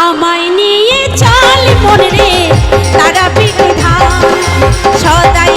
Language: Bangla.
আমায় নিয়ে চল মন রে তারা পিঠি ধাম সদাই